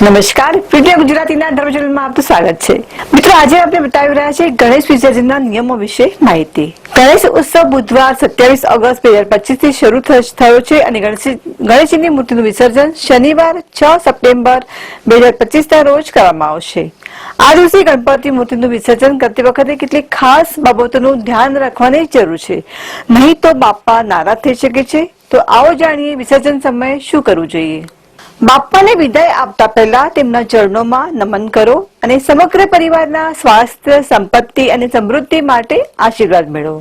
નમસ્કાર. પ્રિય ગુજરાતીના ધર્મ ચેનલમાં આપનું સ્વાગત છે. મિત્રો, આજે આપણે બતાવી રહ્યા છે ગણેશ વિસર્જનના નિયમો વિશે માહિતી. ગણેશ ઉત્સવ બુધવાર સત્યાવીસ ઓગસ્ટ બે હજાર પચીસથી શરૂ થયો છે અને ગણેશજીની મૂર્તિનું વિસર્જન શનિવાર છ સપ્ટેમ્બર બે હજાર પચીસ ના રોજ કરવામાં આવશે. આ દિવસે ગણપતિ મૂર્તિનું વિસર્જન કરતી વખતે કેટલીક ખાસ બાબતોનું ધ્યાન રાખવાની જરૂર છે. નહીં તો બાપા નારાજ થઈ શકે છે. તો આવો જાણીએ વિસર્જન સમયે શું કરવું જોઈએ. બાપાને વિદાય આપતા પહેલા તેમના ચરણોમાં નમન કરો અને સમગ્ર પરિવારના સ્વાસ્થ્ય, સંપત્તિ અને સમૃદ્ધિ માટે આશીર્વાદ મેળવો.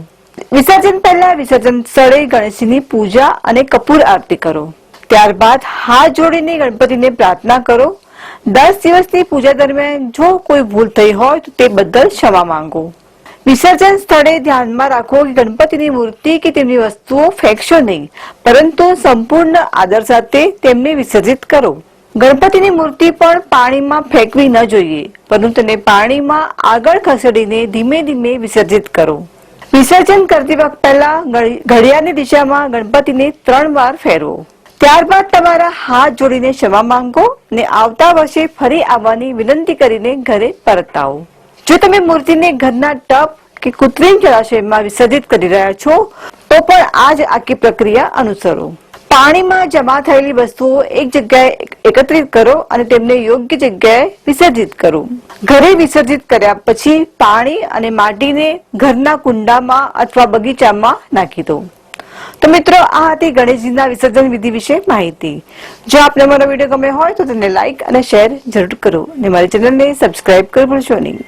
વિસર્જન પહેલા વિસર્જન સ્થળે ગણેશજીની પૂજા અને કપૂર આરતી કરો. ત્યારબાદ હાથ જોડીને ગણપતિને પ્રાર્થના કરો. દસ દિવસની પૂજા દરમિયાન જો કોઈ ભૂલ થઈ હોય તો તે બદલ ક્ષમા માંગો. વિસર્જન સ્થળે ધ્યાનમાં રાખો કે ગણપતિની મૂર્તિ કે તેમની વસ્તુઓ ફેંકશો નહીં, પરંતુ સંપૂર્ણ આદર સાથે તેમને વિસર્જિત કરો. ગણપતિની મૂર્તિ પણ પાણીમાં ફેંકવી ન જોઈએ, પરંતુ તેને પાણીમાં આગળ ખસેડીને ધીમે ધીમે વિસર્જિત કરો. વિસર્જન કરતી વખત પહેલા ઘડિયાળની દિશામાં ગણપતિને ત્રણ વાર ફેરવો. ત્યારબાદ તમારા હાથ જોડીને ક્ષમા માંગો અને આવતા વર્ષે ફરી આવવાની વિનંતી કરીને ઘરે પરત આવો જો તમે મૂર્તિને ઘરના ટબ કે કૃત્રિમ જળાશયમાં વિસર્જિત કરી રહ્યા છો, તો પણ આ જ આખી પ્રક્રિયા અનુસરો. પાણીમાં જમા થયેલી વસ્તુઓ એક જગ્યાએ એકત્રિત કરો અને તેમને યોગ્ય જગ્યાએ વિસર્જિત કરો. ઘરે વિસર્જિત કર્યા પછી પાણી અને માટીને ઘરના કુંડામાં અથવા બગીચામાં નાખી દો. તો મિત્રો, આ હતી ગણેશજીના વિસર્જન વિધિ વિશે માહિતી. જો આપને મારો વીડિયો ગમે હોય તો તેને લાઈક અને શેર જરૂર કરો. અને મારી ચેનલને સબસ્ક્રાઇબ કરવું ભૂલશો નહીં.